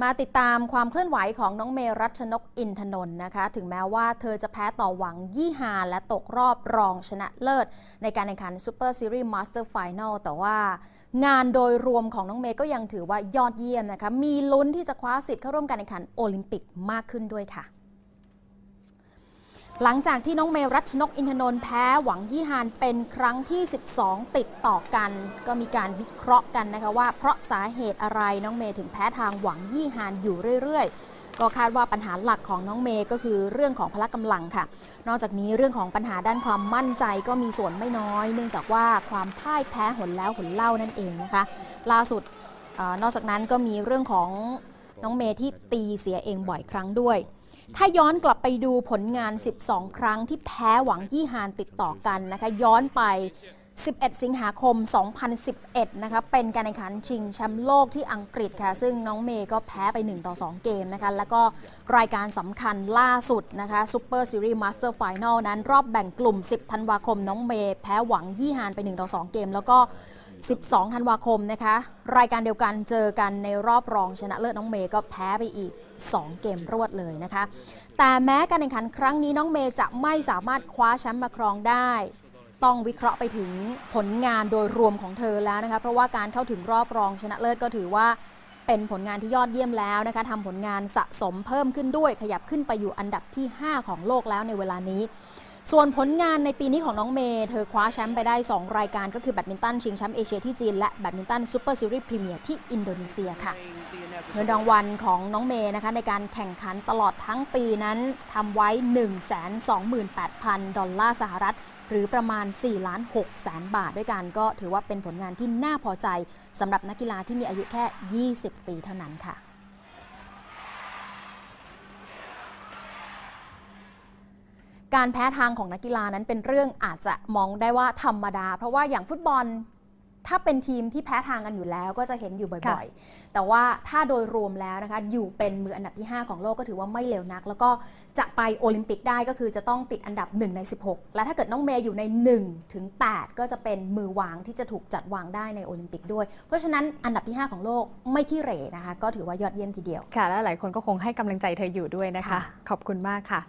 มาติดตามความเคลื่อนไหวของน้องเมรัชนกอินทนนท์นะคะ ถึงแม้ว่าเธอจะแพ้ต่อหวังยี่หาและตกรอบรองชนะเลิศ ในการแข่งขัน Super Series Master Final แต่ว่างานโดยรวมของน้องเมย์ก็ยังถือว่ายอดเยี่ยมนะคะ มีลุ้นที่จะคว้าสิทธิ์เข้าร่วมการแข่งขันโอลิมปิกมากขึ้นด้วยค่ะ หลังจากที่น้องเมรัชนกอินทนนท์แพ้หวังยี่ฮานเป็นครั้งที่ 12 ติดต่อกัน ก็มีการวิเคราะห์กันนะคะว่าเพราะสาเหตุอะไรน้องเมย์ถึงแพ้ทางหวังยี่ฮานอยู่เรื่อยๆ ก็คาดว่าปัญหาหลักของน้องเมย์ก็คือเรื่องของพละกำลังค่ะ นอกจากนี้เรื่องของปัญหาด้านความมั่นใจก็มีส่วนไม่น้อย เนื่องจากว่าความพ่ายแพ้หนแล้วหนเล่านั่นเองนะคะล่าสุดออนอกจากนั้นก็มีเรื่องของน้องเมย์ที่ตีเสียเองบ่อยครั้งด้วย ถ้าย้อนกลับไปดูผลงาน 12 ครั้งที่แพ้หวังยี่ฮานติดต่อกันนะคะ ย้อนไป 11 สิงหาคม 2011 นะคะ เป็นการแข่งขันชิงแชมป์โลกที่อังกฤษค่ะ ซึ่งน้องเมย์ก็แพ้ไป 1 ต่อ 2 เกมนะคะ แล้วก็รายการสำคัญล่าสุดนะคะ Super Series Master Final นั้น รอบแบ่งกลุ่ม 10 ธันวาคม น้องเมย์แพ้หวังยี่ฮานไป 1 ต่อ 2 เกม แล้วก็ 12 ธันวาคมนะคะ รายการเดียวกันเจอกันในรอบรองชนะเลิศน้องเมย์ก็แพ้ไปอีก 2 เกมรวดเลยนะคะ แต่แม้การแข่งขันครั้งนี้น้องเมย์จะไม่สามารถคว้าแชมป์มาครองได้ ต้องวิเคราะห์ไปถึงผลงานโดยรวมของเธอแล้วนะคะ เพราะว่าการเข้าถึงรอบรองชนะเลิศก็ถือว่าเป็นผลงานที่ยอดเยี่ยมแล้วนะคะทำผลงานสะสมเพิ่มขึ้นด้วย ขยับขึ้นไปอยู่อันดับที่ 5 ของโลกแล้วในเวลานี้ ส่วนผลงานในปีนี้ของน้องเมย์เธอคว้าแชมป์ไปได้ 2 รายการก็คือแบดมินตันชิงแชมป์เอเชียที่จีน และแบดมินตันซูเปอร์ซีรีส์พรีเมียร์ที่อินโดนีเซียค่ะ เงินรางวัลของน้องเมย์นะคะในการแข่งขันตลอดทั้งปีนั้นทำไว้ 128,000 ดอลลาร์สหรัฐ หรือประมาณ4ล้าน6แสนบาทด้วยกันก็ถือว่าเป็นผลงานที่น่าพอใจสำหรับนักกีฬาที่มีอายุแค่ 20 ปีเท่านั้นค่ะการแพ้ทางของนักกีฬานั้นเป็นเรื่องอาจจะมองได้ว่าธรรมดา เพราะว่าอย่างฟุตบอล ถ้าเป็นทีมที่แพ้ทางกันอยู่แล้วก็จะเห็นอยู่บ่อยๆ แต่ว่าถ้าโดยรวมแล้วนะคะ อยู่เป็นมืออันดับที่ 5 ของโลกก็ถือว่าไม่เลวนัก แล้วก็จะไปโอลิมปิกได้ก็คือจะต้องติดอันดับ 1 ใน 16 และถ้าเกิดน้องเมย์อยู่ใน1ถึง8ก็จะเป็นมือวางที่จะถูกจัดวางได้ในโอลิมปิกด้วย เพราะฉะนั้นอันดับที่ 5 ของโลกไม่ขี้เหร่นะคะ ก็ถือว่ายอดเยี่ยมทีเดียวค่ะ และหลายคนก็คงให้กำลังใจเธออยู่ด้วยนะคะค่ะขอบคุณมากค่ะ